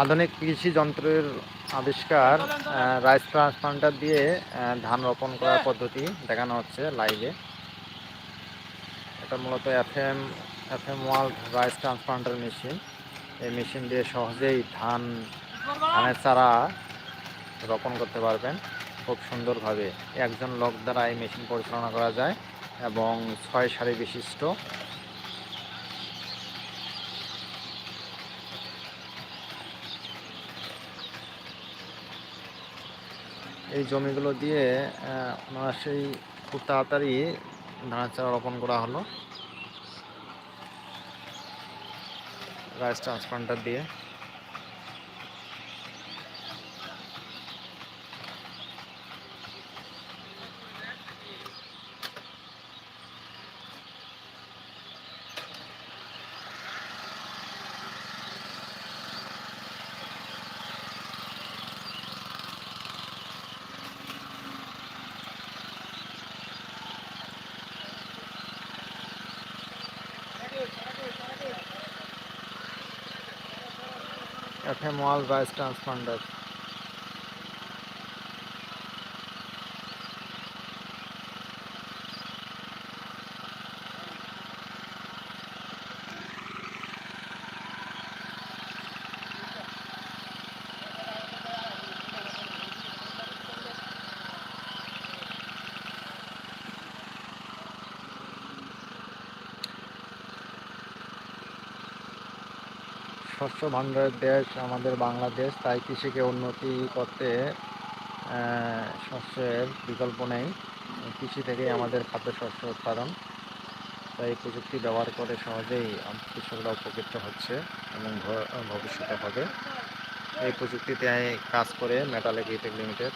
আধুনিক কৃষি যন্ত্রের আবিষ্কার রাইস ট্রান্সপ্লান্টার দিয়ে ধান রোপণ করার পদ্ধতি দেখানো হচ্ছে লাইভে এটা মূলত FM FM world rice transplanter machine এই মেশিন দিয়ে সহজেই ধান, ধানের চারা রোপণ করতে পারবেন খুব সুন্দরভাবে। একজন লোক দ্বারা এই মেশিন পরিচালনা করা যায় এবং ছয় সারি বিশিষ্ট এই জমিগুলো দিয়ে ওনারা সেই খুব তাড়াতাড়ি ধান চারা রোপণ করা হলো। রাইস ট্রান্সপ্লান্টার দিয়ে। এফএম ওয়াল রাইস ট্রান্সপ্লান্টার শস্য ভাণ্ডারের দেশ আমাদের বাংলাদেশ, তাই কৃষিকে উন্নতি করতে শস্যের বিকল্প নেই। কৃষি থেকেই আমাদের খাদ্য শস্য উৎপাদন। তাই প্রযুক্তি ব্যবহার করে সহজেই কৃষকরা উপকৃত হচ্ছে এবং ভবিষ্যতে হবে। এই প্রযুক্তিতে কাজ করে ইটেক লিমিটেড